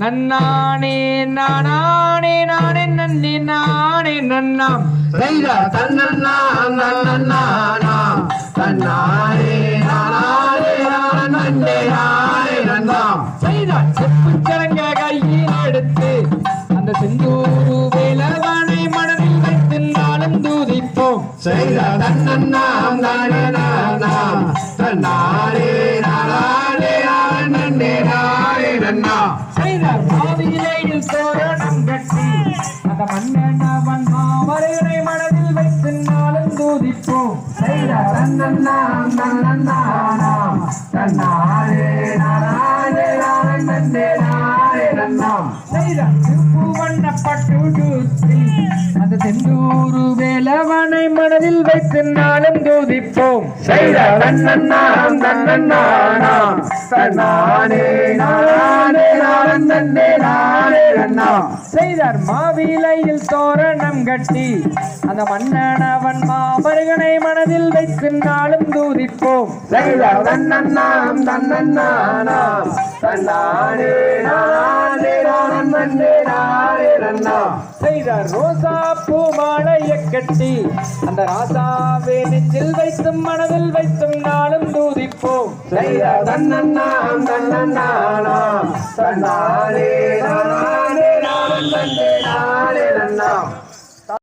நன்னானே நானே நானே நன்னி நானே நன்னாம் செய்த தன்னன்னா நன்னன்னா தன்னாரே நானே நன்னே நானே நன்னாம் செப்பு கையில் எடுத்து அந்த செந்தூரு வேலவனை மனதில் வைத்து நாளும் தூதிப்போம். செய்த தன்னன்னா நன்னன்னா செய்தார் பாதியிலேயில் தோரணம் கட்டி அந்த மன்னன் அவன் மனதில் வைத்து நாளும் தூதிப்போம் தன்னாரே நானே நானே செய்தார் திருப்பு வண்ணப்பட்டு அந்த வேலவனை மனதில் வைத்து நாளும் தூதிப்போம் தன்னானே நானே செய்தார். மாவிலையில் தோரணம் கட்டி அந்த மன்னன் அவன் மாமருகனை மனதில் வைத்து நாளும் தூதிப்போம். செய்த தன்னன்னாம் தன்னன்னானாம். தன்னானே நானே நானே நன்னே நானே நன்னாம் செய்தார். ரோசா பூ மாலையை கட்டி அந்த ராசாவே நெஞ்சில் வைத்தும் மனதில் வைத்தும் நாளும் தூதிப்போம். செய்த தன்னன்னாம் தன்னன்னானாம். தன்னானே நானே நானே நன்னே நானே நன்னாம்